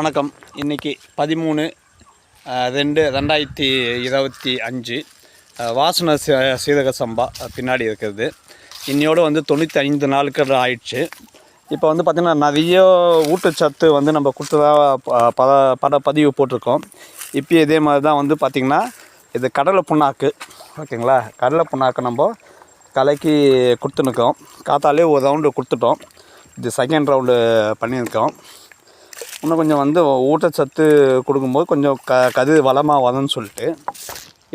வணக்கம். இன்றைக்கி பதிமூணு ரெண்டு ரெண்டாயிரத்தி இருபத்தி அஞ்சு. வாசன சீ- சீரக சம்பா பின்னாடி இருக்கிறது. இன்னையோடு வந்து தொண்ணூற்றி ஐந்து நாளுக்கு ஆயிடுச்சு. இப்போ வந்து பார்த்திங்கன்னா நிறைய ஊட்டச்சத்து வந்து நம்ம கொடுத்ததா ப- பல பல பதிவு போட்டிருக்கோம். இப்போ இதே மாதிரி தான் வந்து பார்த்திங்கன்னா இது கடலை புண்ணாக்கு. ஓகேங்களா? கடலை புண்ணாக்கு நம்ம கலக்கி கொடுத்துனுக்கோம் காத்தாலே ஒரு ரவுண்டு கொடுத்துட்டோம். இது செகண்ட் ரவுண்டு பண்ணியிருக்கோம். இன்னும் கொஞ்சம் வந்து ஊட்டச்சத்து கொடுக்கும்போது கொஞ்சம் க கதிர் வளமாக வரும்னு சொல்லிட்டு.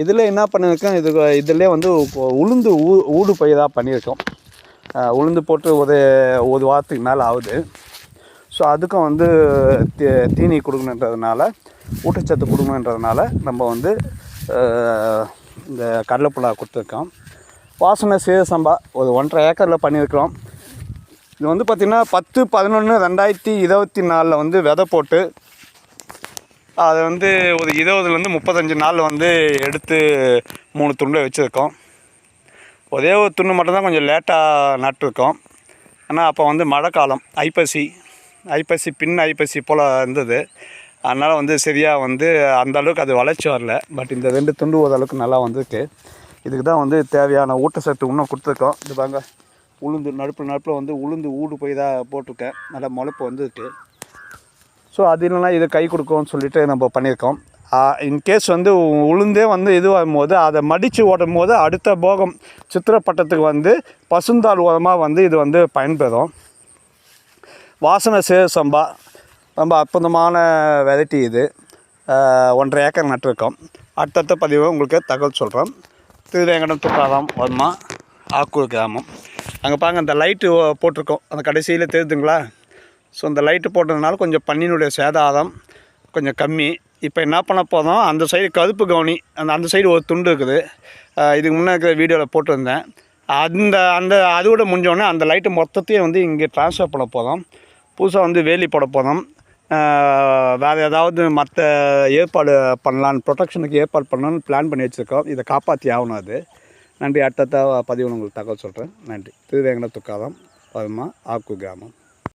இதில் என்ன பண்ணியிருக்கோம்? இது இதிலே வந்து உளுந்து ஊ ஊடு பயிராக பண்ணியிருக்கோம். உளுந்து போட்டு ஒரு ஒரு வாரத்துக்கு மேலே ஆகுது. ஸோ அதுக்கும் வந்து தீ தீனி கொடுக்கணுன்றதுனால ஊட்டச்சத்து கொடுக்கணுன்றதுனால நம்ம வந்து இந்த கடலைப்புழா கொடுத்துருக்கோம். வாசனை சீரசம்பா ஒரு ஒன்றரை ஏக்கரில் பண்ணியிருக்கிறோம். இது வந்து பார்த்திங்கன்னா பத்து பதினொன்று ரெண்டாயிரத்தி இருபத்தி நாலில் வந்து விதை போட்டு அதை வந்து ஒரு இருபதுலேருந்து முப்பத்தஞ்சு நாள் வந்து எடுத்து மூணு துண்டை வச்சுருக்கோம். ஒரே ஒரு துண்டு மட்டும்தான் கொஞ்சம் லேட்டாக நட்டுருக்கோம். ஆனால் அப்போ வந்து மழை காலம் ஐப்பசி ஐப்பசி பின் ஐப்பசி போல் இருந்தது. அதனால் வந்து சரியாக வந்து அந்த அளவுக்கு அது வளர்ச்சி வரல. பட் இந்த ரெண்டு துண்டு ஓரளவுக்கு நல்லா வந்திருக்கு. இதுக்கு தான் வந்து தேவையான ஊட்டச்சத்து இன்னும் கொடுத்துருக்கோம். இது பாங்க உளுந்து நடுப்பு நடுப்பில் வந்து உளுந்து ஊடு போய் தான் போட்டிருக்கேன். நல்லா முளைப்பு வந்துருக்கு. ஸோ அது இல்லைனா இது கை கொடுக்கும்னு சொல்லிட்டு நம்ம பண்ணியிருக்கோம். இன்கேஸ் வந்து உளுந்தே வந்து இதுவாகும் போது அதை மடித்து ஓடும் போது அடுத்த போகம் சித்திரப்பட்டத்துக்கு வந்து பசுந்தாள் உரமாக வந்து இது வந்து பயன்பெறும். வாசனை சே சம்பா. ரொம்ப அற்புதமான வெரைட்டி இது. ஒன்றரை ஏக்கர் நட்டிருக்கோம். அடுத்தடுத்த பதிவு உங்களுக்கு தகவல் சொல்கிறோம் திருவேங்கடம் துப்பாரம் வர்மா ஆக்கூர் கிராமம். அங்கே பாருங்க அந்த லைட்டு போட்டிருக்கோம். அந்த கடைசியில் தெரியுதுங்களா? ஸோ அந்த லைட்டு போட்டதுனால கொஞ்சம் பண்ணினுடைய சேதாரம் கொஞ்சம் கம்மி. இப்போ என்ன பண்ண போதும் அந்த சைடு கருப்பு கவுனி அந்த அந்த சைடு ஒரு துண்டு இருக்குது. இதுக்கு முன்னே இருக்கிற வீடியோவில் போட்டிருந்தேன். அந்த அந்த அதோட முடிஞ்சோடனே அந்த லைட்டு மொத்தத்தையும் வந்து இங்கே ட்ரான்ஸ்ஃபர் பண்ண போதும் புதுசாக வந்து வேலி போட போதும் வேறு ஏதாவது மற்ற ஏற்பாடு பண்ணலான்னு ப்ரொடெக்ஷனுக்கு ஏற்பாடு பண்ணலான்னு பிளான் பண்ணி வச்சுருக்கோம். இதை காப்பாற்றி ஆகணும் அது. நன்றி. அடுத்தடுத்த பதிவு உங்களுக்கு தகவல் சொல்கிறேன் நன்றி. திருவேங்கட துக்காதம் பதுமா ஆக்கு கிராமம்.